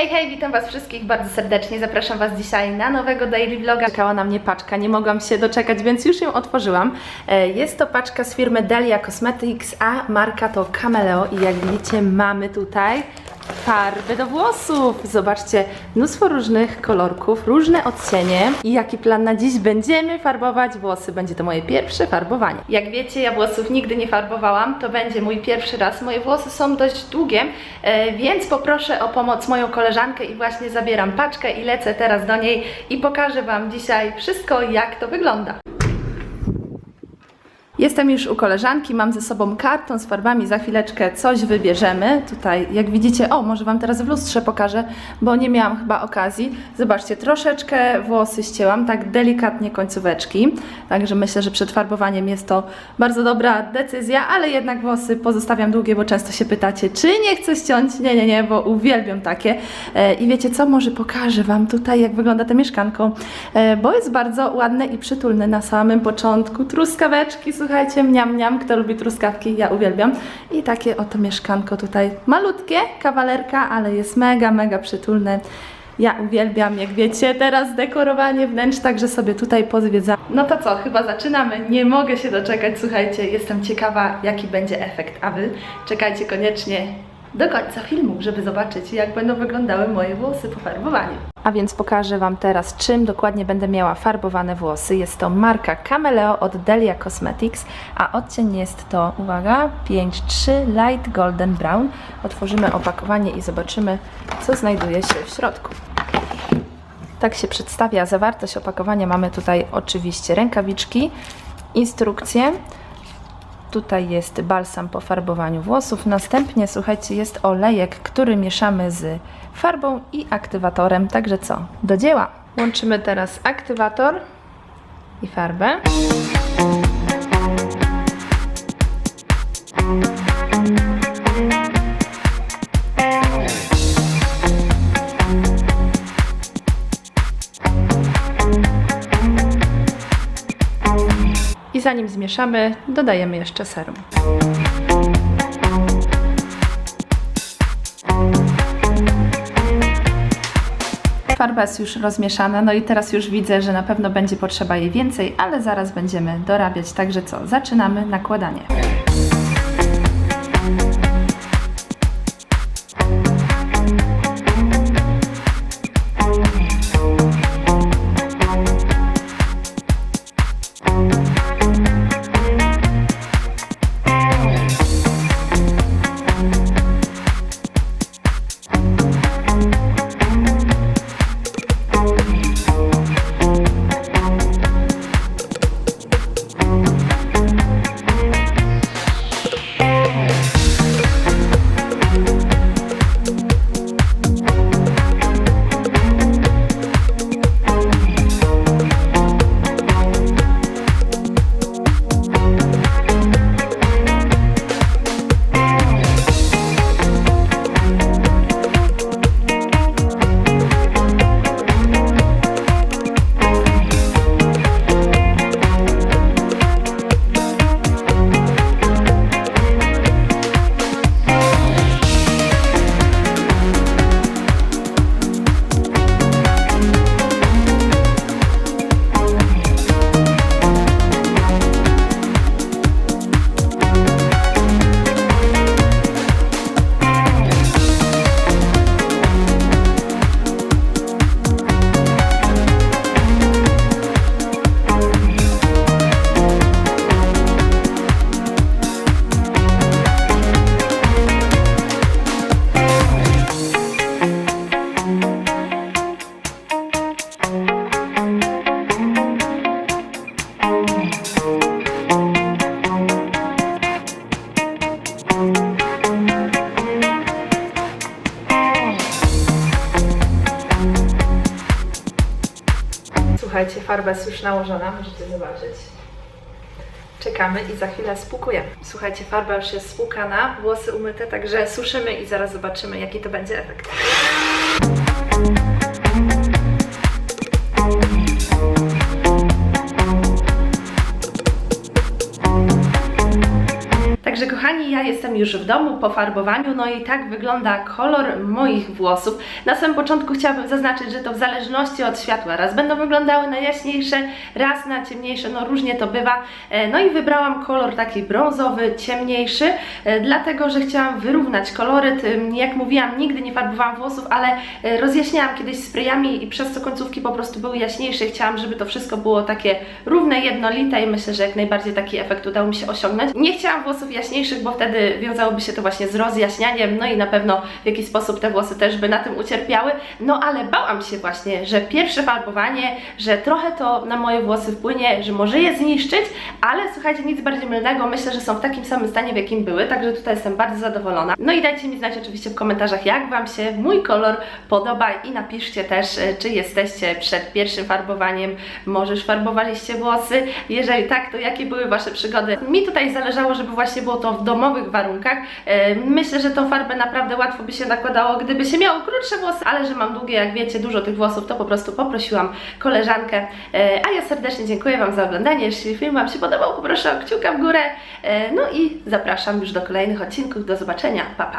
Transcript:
Hej, hej, witam Was wszystkich bardzo serdecznie. Zapraszam Was dzisiaj na nowego daily vloga. Czekała na mnie paczka, nie mogłam się doczekać, więc już ją otworzyłam. E, Jest to paczka z firmy Delia Cosmetics, a marka to Cameleo i jak widzicie mamy tutaj farby do włosów. Zobaczcie, mnóstwo różnych kolorków, różne odcienie. I jaki plan na dziś? Będziemy farbować włosy. Będzie to moje pierwsze farbowanie. Jak wiecie, ja włosów nigdy nie farbowałam. To będzie mój pierwszy raz. Moje włosy są dość długie, e, więc poproszę o pomoc moją koleżankę i właśnie zabieram paczkę i lecę teraz do niej i pokażę Wam dzisiaj wszystko, jak to wygląda. Jestem już u koleżanki, mam ze sobą karton z farbami, za chwileczkę coś wybierzemy. Tutaj, jak widzicie, o, może Wam teraz w lustrze pokażę, bo nie miałam chyba okazji. Zobaczcie, troszeczkę włosy ścięłam, tak delikatnie końcóweczki, także myślę, że przed farbowaniem jest to bardzo dobra decyzja, ale jednak włosy pozostawiam długie, bo często się pytacie, czy nie chcę ściąć? Nie, nie, nie, bo uwielbiam takie. E, I wiecie co, może pokażę Wam tutaj, jak wygląda to mieszkanko, e, bo jest bardzo ładne i przytulne na samym początku. Truskaweczki, słuchajcie, mniam, mniam, kto lubi truskawki, ja uwielbiam. I takie oto mieszkanko tutaj, malutkie, kawalerka, ale jest mega, mega przytulne. Ja uwielbiam, jak wiecie, teraz dekorowanie wnętrz, także sobie tutaj pozwiedzam. No to co, chyba zaczynamy. Nie mogę się doczekać, słuchajcie, jestem ciekawa, jaki będzie efekt, a wy czekajcie koniecznie do końca filmu, żeby zobaczyć, jak będą wyglądały moje włosy po farbowaniu. A więc pokażę Wam teraz, czym dokładnie będę miała farbowane włosy. Jest to marka Cameleo od Delia Cosmetics, a odcień jest to, uwaga, 5.3 Light Golden Brown. Otworzymy opakowanie i zobaczymy, co znajduje się w środku. Tak się przedstawia zawartość opakowania. Mamy tutaj oczywiście rękawiczki, instrukcje. Tutaj jest balsam po farbowaniu włosów. Następnie, słuchajcie, jest olejek, który mieszamy z farbą i aktywatorem. Także co? Do dzieła! Łączymy teraz aktywator i farbę. I zanim zmieszamy, dodajemy jeszcze serum. Farba jest już rozmieszana, no i teraz już widzę, że na pewno będzie potrzeba jej więcej, ale zaraz będziemy dorabiać. Także co, zaczynamy nakładanie. Słuchajcie, farba jest już nałożona, możecie zobaczyć. Czekamy i za chwilę spłukujemy. Słuchajcie, farba już jest spłukana, włosy umyte, także suszymy i zaraz zobaczymy, jaki to będzie efekt. Kochani, ja jestem już w domu po farbowaniu, no i tak wygląda kolor moich włosów. Na samym początku chciałabym zaznaczyć, że to w zależności od światła. Raz będą wyglądały na jaśniejsze, raz na ciemniejsze, no różnie to bywa. E, No i wybrałam kolor taki brązowy, ciemniejszy, e, dlatego, że chciałam wyrównać koloryt. Ym, Jak mówiłam, nigdy nie farbowałam włosów, ale e, rozjaśniałam kiedyś sprayami i przez to końcówki po prostu były jaśniejsze. Chciałam, żeby to wszystko było takie równe, jednolite i myślę, że jak najbardziej taki efekt udało mi się osiągnąć. Nie chciałam włosów jaśniejszych, bo wtedy wiązałoby się to właśnie z rozjaśnianiem, no i na pewno w jakiś sposób te włosy też by na tym ucierpiały. No ale bałam się właśnie, że pierwsze farbowanie, że trochę to na moje włosy wpłynie, że może je zniszczyć, ale słuchajcie, nic bardziej mylnego. Myślę, że są w takim samym stanie, w jakim były, także tutaj jestem bardzo zadowolona. No i dajcie mi znać oczywiście w komentarzach, jak Wam się mój kolor podoba i napiszcie też, e, czy jesteście przed pierwszym farbowaniem, może już farbowaliście włosy. Jeżeli tak, to jakie były Wasze przygody? Mi tutaj zależało, żeby właśnie było to w domowych warunkach. E, Myślę, że tą farbę naprawdę łatwo by się nakładało, gdyby się miało krótsze włosy, ale że mam długie, jak wiecie, dużo tych włosów, to po prostu poprosiłam koleżankę. E, A ja serdecznie dziękuję Wam za oglądanie. Jeśli film Wam się podobał, poproszę o kciuka w górę. E, No i zapraszam już do kolejnych odcinków. Do zobaczenia. Pa, pa.